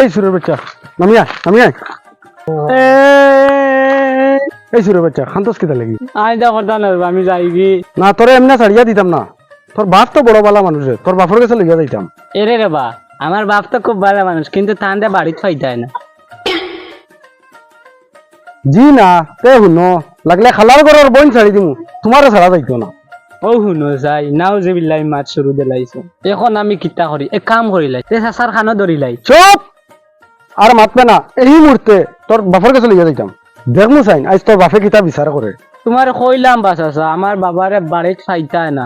এই সুরের বাচ্চা নামি আয় নামি আয়। এই সুরের বাচ্চা খান্তস কিতা লাগি? আই দেখো না আমি যাই কি না তোরে এমনি ছাড়িয়া দিতাম না। তোর বাপ তো বড় বালা মানুষের তোর বাপর কাছে লইয়া যাইতাম। এরে রে বা আমার বাপ তো খুব ভালো মানুষ কিন্তু তান্ডে বাড়িতে ফাইতায় না। জি না তে শুনো লাগলে খালার ঘরের বইন ছাড়ি দিমু তোমারও ছাড়া যাইতো না। ও শুনো যাই নাও যে বিল্লাই মাছ শুরু দিলাইছো। এখন আমি কিতা করি এক কাম করিলাই তে সাসার খানো ধরিলাই চুপ! আর মাতবে না। এই মুহূর্তে তোর বাপর কাছে লইয়া যাইতাম। দেখমু চাইন আজ তোর বাপে কিতা বিচার করে তোমার কইলাম বাসাসা আমার বাবারে বাড়িতে ফাইতায় না।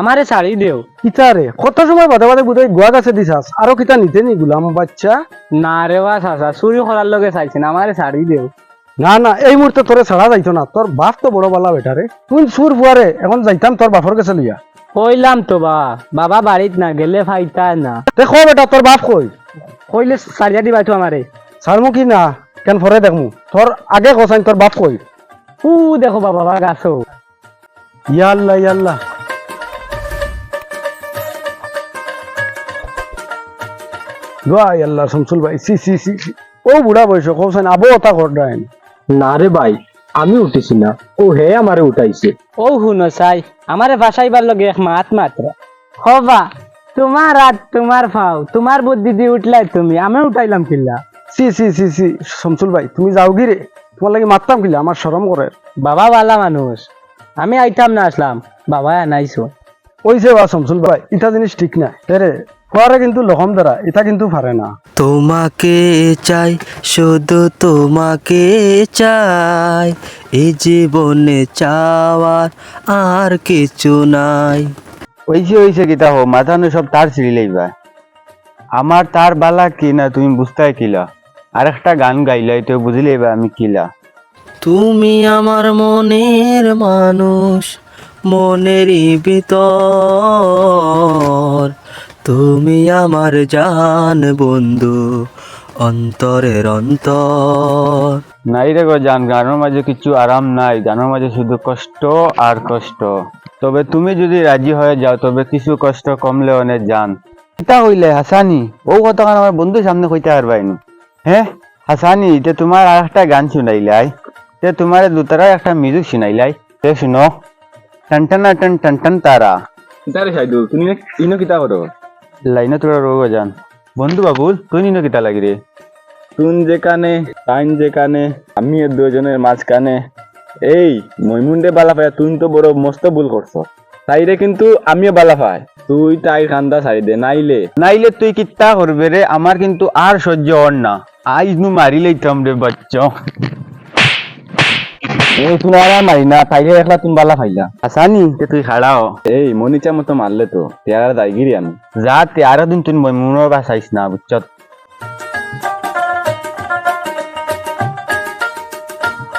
আমারে ছাড়ি দেও। কিতা রে? কত সময় বাদে বাদে বুঝাই গোয়া গাছে দিছাস আরও কিতা নিতে নি গুলাম বাচ্চা? না রে বা সাসা চুরি করার লগে চাইছেন আমারে ছাড়ি দেও। না না এই মুহূর্তে তোরে ছাড়া যাইতো না। তোর বাপ তো বড় বালা বেটা রে তুই সুর ফুয়ারে এখন যাইতাম তোর বাপর কাছে লইয়া। কইলাম তো বা বাবা বাড়িতে না গেলে ফাইতায় না। দেখো বেটা তোর বাপ কই? কইলে ছাড়িয়া দিবা তো আমারে ছাড়মু কি না? কেন ফরে দেখমু তোর আগে কসাইন তোর বাপ কই। উ দেখো বাবা বাবা গাছো ইয়াল্লা ইয়াল্লা। দোয়া ইয়াল্লা শামসুল ভাই সি সি সি। ও বুড়া বয়স কৌসাইন আবো ওটা করডাইন না রে ভাই আমি উঠেছি না। ও হে আমারে উঠাইছে। ও শুনো চাই আমারে ভাসাইবার লগে এক মাত মাত্র হবা। তোমার রাত তোমার ফাও তোমার বুদ্ধি দিয়ে উঠলাই তুমি আমি উঠাইলাম কিল্লা। সি সি সি সি শামসুল ভাই তুমি যাও কি রে তোমার লাগে মারতাম কিলা আমার শরম করে। বাবা বালা মানুষ আমি আইতাম না আসলাম বাবা আনাইছো। ওইসে বা শামসুল ভাই এটা জিনিস ঠিক না রে পরে কিন্তু লহম দ্বারা এটা কিন্তু পারে না। তোমাকে চাই শুধু তোমাকে চাই এই জীবনে চাওয়ার আর কিছু নাই। ওইছে ওইছে কিতা হো মাথা নো সব তার ছিঁড়ি লইবা। আমার তার বালা কি না, তুমি বুঝতে কিলা আর একটা গান গাইলাই তো বুঝলেই আমি কিলা তুমি আমার মনের মানুষ, মনেরই ভিতর। তুমি আমার জান বন্ধু অন্তরের অন্তর। নাই রে গো জান গানের মাঝে কিছু আরাম নাই গানের মাঝে শুধু কষ্ট আর কষ্ট। তবে তুমি যদি রাজি হয়ে যাও তবে কিছু কষ্ট কমলে অনেক জান। এটা হইলে হাসানি ও কথা আমার বন্ধু সামনে কইতে পারবাইনি হ্যাঁ হাসানি তে তোমার আর একটা গান শুনাইলাই তে তোমার দুতারা একটা মিউজিক শুনাইলাই তে শুনো। টন টন টন টন টন তারা। কিতারে সাইদু তুমি ইনো কিতা করো? লাইনে তোরা রোগ জান। বন্ধু বাবুল তুই নিন কিতা লাগি রে? তুন যেখানে টাইন যেখানে আমি এর দুজনের মাঝখানে। এই মইমুন্ডে বালা পায় তুই তো বড় মস্ত ভুল করছ। তাইরে কিন্তু আমিও বালা পাই তুই তাই কান্দা ছাড়ি দে নাইলে। নাইলে তুই কিতা করবে রে? আমার কিন্তু আর সহ্য হর না। আইজ নু মারি লইতাম রে বাচ্চা। এই তুই আর মারি না তাইলে একলা তুমি বালা পাইলা হাসানি তে তুই খাড়াও এই মনিচা মতো মারলে তো তেয়ার দাইগিরি আমি যা তে আর দিন তুই মনে বাসাইস না বুঝছ?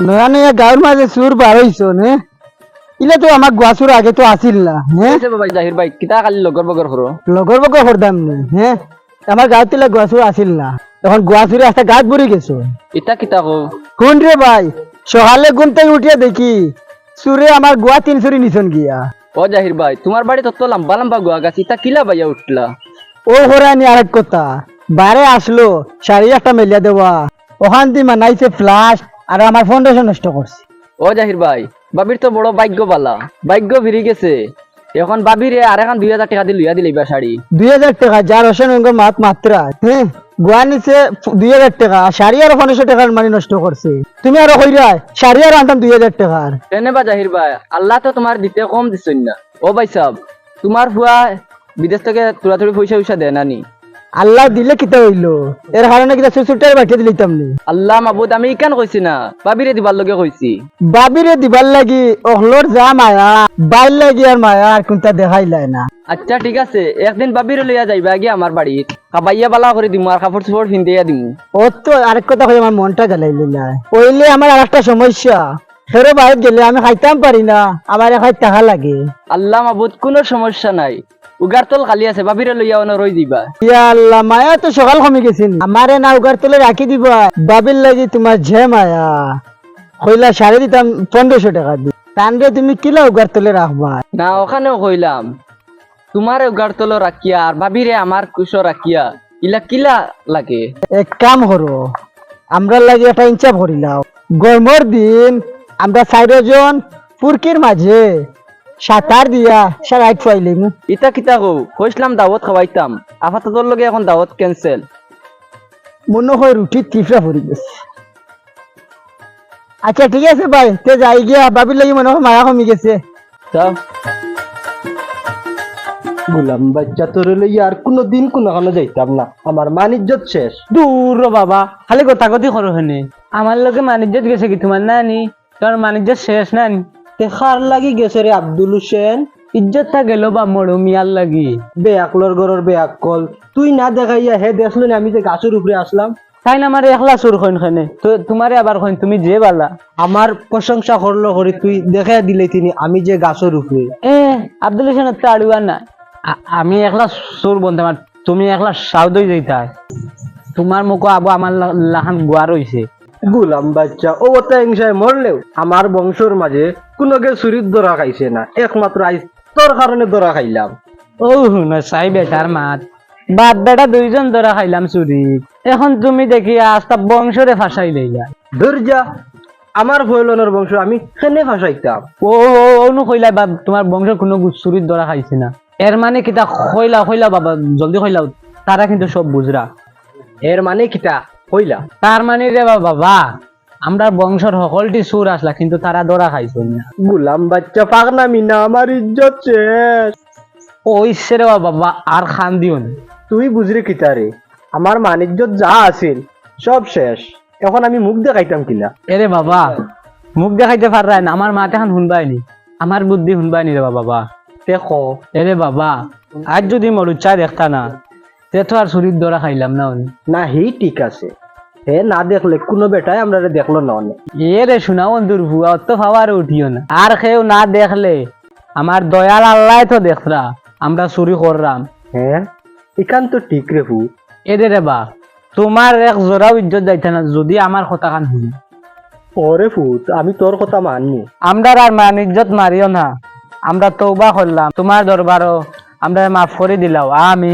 নয়া নয়া গাঁর মাঝে সুর বার হইছো নে? ইলে তো আমার গুয়াসুর আগে তো আসিল না হ্যাঁ বাবা জাহির ভাই কিতা খালি লগর বগর করো লগর বগর হরদাম নে হ্যাঁ আমার গাঁত তিলা গুয়াসুর আসিল না। তখন গুয়াসুরে একটা গাছ ভরে গেছো। ইতা কিতা কো কোন রে ভাই? সকালে ঘুম থেকে উঠিয়া দেখি সুরে আমার গোয়া তিন সুরি নিছন গিয়া। ও জাহির ভাই তোমার বাড়ি তো তো লম্বা লম্বা গোয়া গাছ ইতা কিলা বাইয়া উঠলা? ও হরানি আরেক কথা বারে আসলো শাড়ি একটা মেলিয়া দেওয়া। ওখান দিয়ে মানাইছে ফ্লাশ আর আমার ফাউন্ডেশন নষ্ট করছে। ও জাহির ভাই বাবির তো বড় ভাগ্য বালা ভাগ্য ভিড়ি গেছে। এখন বাবিরে আর এখন দুই হাজার টাকা দিয়ে লইয়া দিলে শাড়ি। দুই হাজার টাকা যার অঙ্গ মাত মাত্রা হ্যাঁ? গোয়া নিচে দুই হাজার টাকা শাড়ি আর পনেরোশো টাকার মানে নষ্ট করছে। তুমি আরও কইরা শাড়ি আর আনতাম দুই হাজার টাকার বা জাহির ভাই? আল্লাহ তো তোমার দিতে কম দিচ্ছেন না। ও ভাই সাহ তোমার ফুয়া বিদেশ থেকে তোরি পয়সা উইসা দেয় নানি আল্লাহ দিলে কিতা হইল? এর কারণে কিতা সুসুটার বাটিয়ে দিলিতাম নি আল্লাহ মাবুদ আমি ইকান কইছি না? বাবিরে দিবার লগে কইছি। বাবিরে দিবার লাগি অহলোর যা মায়া বাইর লাগি আর মায়া আর কোনটা দেখাইলাই না। আচ্ছা ঠিক আছে। একদিন বাবিরে লইয়া যাইবা গিয়ে আমার বাড়িত। কাবাইয়া বালা করে দিমু আর কাপড় চোপড় পিন্দিয়া দিমু। ও তো আরেক কথা কই আমার মনটা জ্বালাই লিলাই ওইলে আমার আর একটা সমস্যা। ফেরো বাইরে গেলে আমি খাইতাম পারি না আমার এখন টাকা লাগে। আল্লাহ মাবুদ কোনো সমস্যা নাই। উগার তল খালি আছে বাবিরে লইয়া অন রই দিবা। ইয়া আল্লাহ মায়া তো সকাল কমে গেছিল আমারে না উগার তোলে রাখি দিবা। বাবির লাগি তোমার যে মায়া। কইলা সাড়ে দিতাম পনেরোশো টাকা দি। তানরে তুমি কিলা উগার তোলে রাখবা? না ওখানেও কইলাম। তোমার উগার তল রাখিয়া আর বাবিরে আমার কুশো রাখিয়া ইলা কিলা লাগে? এক কাম করো আমরা লাগে একটা ইনচাপ করিলাও গরমর দিন আমরা চারজন পুরকির মাঝে। সাঁতার দিয়া সারাইট ফাইলিম ইতা কিতা কো কইছিলাম দাওয়াত খাওয়াইতাম আপাতত লগে এখন দাওয়াত ক্যান্সেল মনে হয় রুটি তিফরা পড়ে গেছে। আচ্ছা ঠিক আছে ভাই তে যাই গিয়া বাবির লাগি মনে হয় মায়া কমি গেছে। যাও গুলাম বাচ্চা তোর লইয়া আর কোনো দিন কোনো কানো যাইতাম না। আমার মান ইজ্জত শেষ। দূর রে বাবা খালি কথা কথি করো হেনে আমার লগে মানিজ্যত গেছে কি তোমার নানি? তোমার মানিজ্যত শেষ নানি। তেখার লাগি গেছে রে আব্দুল হোসেন। ইজ্জত তা গেল বা মরো মিয়ার লাগি। বেয়াকলর গরর বেয়াকল তুই না দেখাইয়া হে দেখল না আমি যে গাছের উপরে আসলাম। তাই না আমার একলা সুর হইন খানে তো তোমারে আবার হইন, তুমি যে বালা। আমার প্রশংসা করল হরি, তুই দেখাই দিলে তিনি আমি যে গাছের উপরে। এ, আব্দুল হোসেন, তো আড়ুয়া না। আমি একলা সুর বলতে আমার। তুমি একলা সাউদই যাইতা তোমার মুখ আবু আমার লাহান গুয়ার হইছে গুলাম বাচ্চা ও হিংসায় মরলেও আমার বংশর মাঝে কোনো গে চুরির দরা খাইছে না একমাত্র আইস তোর কারণে দরা খাইলাম। ও না সাই বেটার মাত। বাদ বেটা দুইজন ধরা খাইলাম চুরি এখন তুমি দেখি আস্তা বংশরে ফাঁসাই লইলা। ধর যা আমার ভয়লনের বংশ আমি কেনে ফাঁসাইতাম? ও ও অনু কইলা বা তোমার বংশের কোনো চুরির ধরা খাইছে না। এর মানে কিতা কইলা কইলা বাবা জলদি কইলাও তারা কিন্তু সব বুঝরা। এর মানে কিতা হইলা তার মানে রে বা- বাবা আমরা বংশর সকলটি সুর আসলা কিন্তু তারা ধরা খাইছে না। গুলাম বাচ্চা পাগনামি না আমার ইজ্জত শেষ। ওই রে বাবা আর খান দিও না। তুই বুঝলি কিতা রে আমার মান ইজ্জত যা আছিল সব শেষ। এখন আমি মুখ দেখাইতাম কিলা এরে বাবা মুখ দেখাইতে পারাই না আমার মাতে খান শুনবাইনি আমার বুদ্ধি শুনবাইনি রে বাবা দেখো। এরে বাবা আজ যদি মরুচা দেখতা না তে তো আর শরীর ধরা খাইলাম না উনি না হি ঠিক আছে। হে না দেখলে কোনো বেটাই আমরা দেখল না অনেক এ রে শোনা বন্ধুর ভুয়া অত খাওয়ার উঠিও না। আর কেউ না দেখলে আমার দয়াল আল্লাহ তো দেখরা আমরা চুরি করলাম হ্যাঁ এখান তো ঠিক রে ফু এরে রে বা তোমার এক জোড়াও ইজ্জত যাইতে না যদি আমার কথা কান শুনি। ওরে ফুট আমি তোর কথা মাননি। আমরা আর মান ইজ্জত মারিও না। আমরা তৌবা করলাম তোমার দরবারও আমরা মাফ করে দিলাও আমি